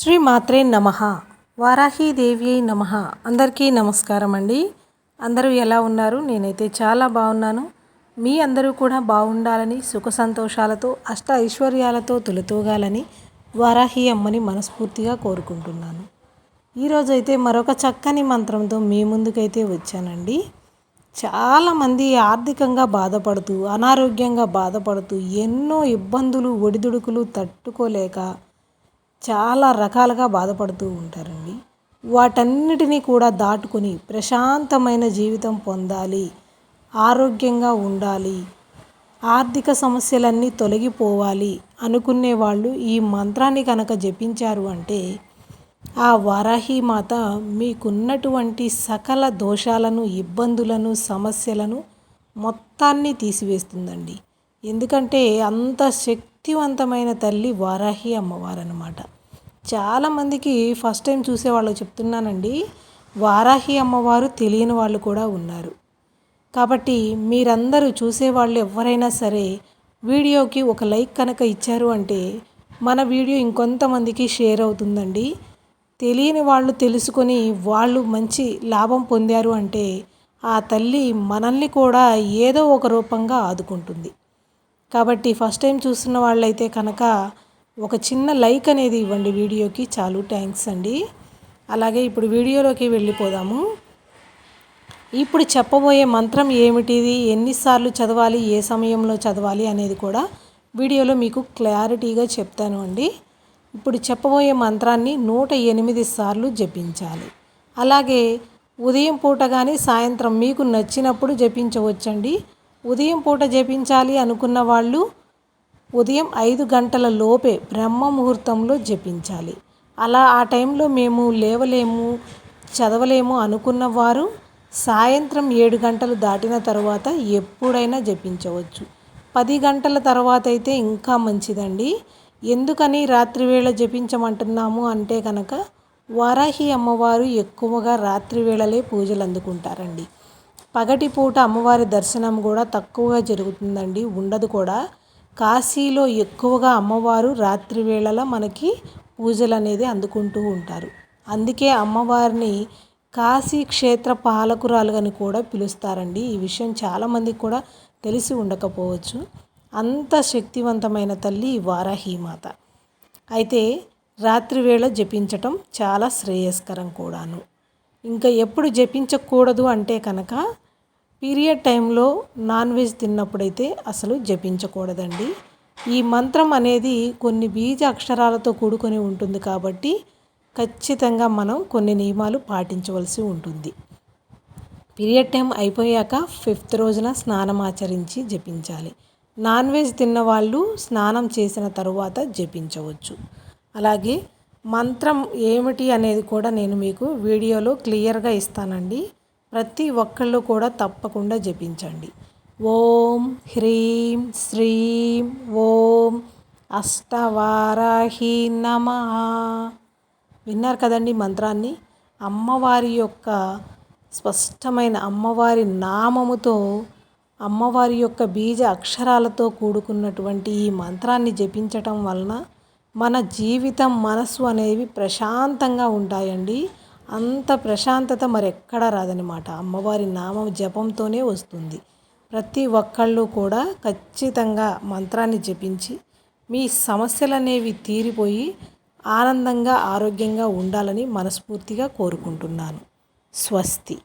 శ్రీ మాత్రే నమ. వారాహీదేవి నమ. అందరికీ నమస్కారం అండి. అందరూ ఎలా ఉన్నారు? నేనైతే చాలా బాగున్నాను. మీ అందరూ కూడా బాగుండాలని సుఖ సంతోషాలతో అష్ట ఐశ్వర్యాలతో తొలతూగాలని వారాహి అమ్మని మనస్ఫూర్తిగా కోరుకుంటున్నాను. ఈరోజు అయితే మరొక చక్కని మంత్రంతో మీ ముందుకైతే వచ్చానండి. చాలామంది ఆర్థికంగా బాధపడుతూ అనారోగ్యంగా బాధపడుతూ ఎన్నో ఇబ్బందులు ఒడిదుడుకులు తట్టుకోలేక చాలా రకాలుగా బాధపడుతూ ఉంటారండి. వాటన్నిటినీ కూడా దాటుకొని ప్రశాంతమైన జీవితం పొందాలి ఆరోగ్యంగా ఉండాలి ఆర్థిక సమస్యలన్నీ తొలగిపోవాలి అనుకునే వాళ్ళు ఈ మంత్రాన్ని కనుక జపించారు అంటే ఆ వారాహి మాత మీకున్నటువంటి సకల దోషాలను ఇబ్బందులను సమస్యలను మొత్తాన్ని తీసివేస్తుందండి. ఎందుకంటే అంత శక్తివంతమైన తల్లి వారాహి అమ్మవారు అనమాట చాలామందికి ఫస్ట్ టైం చూసే వాళ్ళు చెప్తున్నానండి వారాహి అమ్మవారు తెలియని వాళ్ళు కూడా ఉన్నారు. కాబట్టి మీరందరూ చూసేవాళ్ళు ఎవరైనా సరే వీడియోకి ఒక లైక్ కనుక ఇచ్చారు అంటే మన వీడియో ఇంకొంతమందికి షేర్ అవుతుందండి. తెలియని వాళ్ళు తెలుసుకొని వాళ్ళు మంచి లాభం పొందారు అంటే ఆ తల్లి మనల్ని కూడా ఏదో ఒక రూపంగా ఆదుకుంటుంది. కాబట్టి ఫస్ట్ టైం చూస్తున్న వాళ్ళైతే కనుక ఒక చిన్న లైక్ అనేది ఇవ్వండి వీడియోకి. చాలు థ్యాంక్స్ అండి. అలాగే ఇప్పుడు వీడియోలోకి వెళ్ళిపోదాము. ఇప్పుడు చెప్పబోయే మంత్రం ఏమిటిది? ఎన్నిసార్లు చదవాలి? ఏ సమయంలో చదవాలి? అనేది కూడా వీడియోలో మీకు క్లారిటీగా చెప్తాను అండి. ఇప్పుడు చెప్పబోయే మంత్రాన్ని నూట ఎనిమిది సార్లు జపించాలి. అలాగే ఉదయం పూట కానీ సాయంత్రం మీకు నచ్చినప్పుడు జపించవచ్చండి. ఉదయం పూట జపించాలి అనుకున్న వాళ్ళు ఉదయం ఐదు గంటల లోపే బ్రహ్మ ముహూర్తంలో జపించాలి. అలా ఆ టైంలో మేము లేవలేము చదవలేము అనుకున్న వారు సాయంత్రం ఏడు గంటలు దాటిన తర్వాత ఎప్పుడైనా జపించవచ్చు. పది గంటల తర్వాత అయితే ఇంకా మంచిదండి. ఎందుకని రాత్రివేళ జపించమంటున్నాము అంటే కనుక వారాహి అమ్మవారు ఎక్కువగా రాత్రి వేళలే పూజలు అందుకుంటారండి. పగటిపూట అమ్మవారి దర్శనం కూడా తక్కువగా జరుగుతుందండి. ఉండదు కూడా. కాశీలో ఎక్కువగా అమ్మవారు రాత్రి వేళల మనకి పూజలు అనేది అందుకుంటూ ఉంటారు. అందుకే అమ్మవారిని కాశీ క్షేత్ర పాలకురాలుగని కూడా పిలుస్తారండి. ఈ విషయం చాలామందికి కూడా తెలిసి ఉండకపోవచ్చు. అంత శక్తివంతమైన తల్లి వారాహీమాత అయితే రాత్రి వేళ జపించటం చాలా శ్రేయస్కరం కూడాను. ఇంకా ఎప్పుడు జపించకూడదు అంటే కనుక పీరియడ్ టైంలో నాన్ వెజ్ తిన్నప్పుడైతే అసలు జపించకూడదండి. ఈ మంత్రం అనేది కొన్ని బీజ అక్షరాలతో కూడుకొని ఉంటుంది కాబట్టి ఖచ్చితంగా మనం కొన్ని నియమాలు పాటించవలసి ఉంటుంది. పీరియడ్ టైం అయిపోయాక ఫిఫ్త్ రోజున స్నానం ఆచరించి జపించాలి. నాన్ వెజ్ తిన్న వాళ్ళు స్నానం చేసిన తరువాత జపించవచ్చు. అలాగే మంత్రం ఏమిటి అనేది కూడా నేను మీకు వీడియోలో క్లియర్గా ఇస్తానండి. ప్రతి ఒక్కళ్ళు కూడా తప్పకుండా జపించండి. ఓం హ్రీం శ్రీం ఓం అష్టవారాహి నమ. విన్నారు కదండి మంత్రాన్ని? అమ్మవారి యొక్క స్పష్టమైన అమ్మవారి నామముతో అమ్మవారి యొక్క బీజ అక్షరాలతో కూడుకున్నటువంటి ఈ మంత్రాన్ని జపించటం వలన మన జీవితం మనసు అనేవి ప్రశాంతంగా ఉంటాయండి. అంత ప్రశాంతత మరెక్కడా రాదనమాట అమ్మవారి నామం జపంతోనే వస్తుంది. ప్రతి ఒక్కళ్ళు కూడా ఖచ్చితంగా మంత్రాన్ని జపించి మీ సమస్యలు అనేవి తీరిపోయి ఆనందంగా ఆరోగ్యంగా ఉండాలని మనస్ఫూర్తిగా కోరుకుంటున్నాను. స్వస్తి.